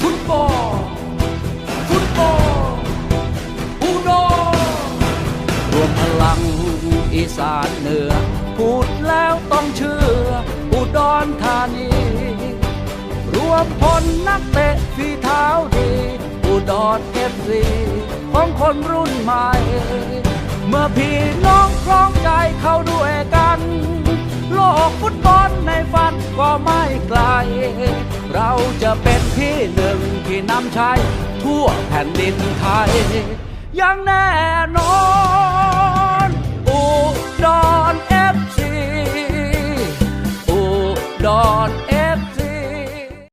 ฟุตบอลฟุตบอลอุดรรวมพลังอีสานเหนือ พูดแล้วต้องเชื่อ อุดรธานี รวมพลนักเตะฝีเท้าดีอุดรเอฟซีของคนรุ่นใหม่ เมื่อพี่น้องคล้องใจเข้าด้วยกัน โลกฟุตบอลในฝันก็ไม่ไกล เราจะเป็นที่หนึ่งที่นำชัยทั่วแผ่นดินไทยยังแน่นอนอุดรเอฟซีอุดรเ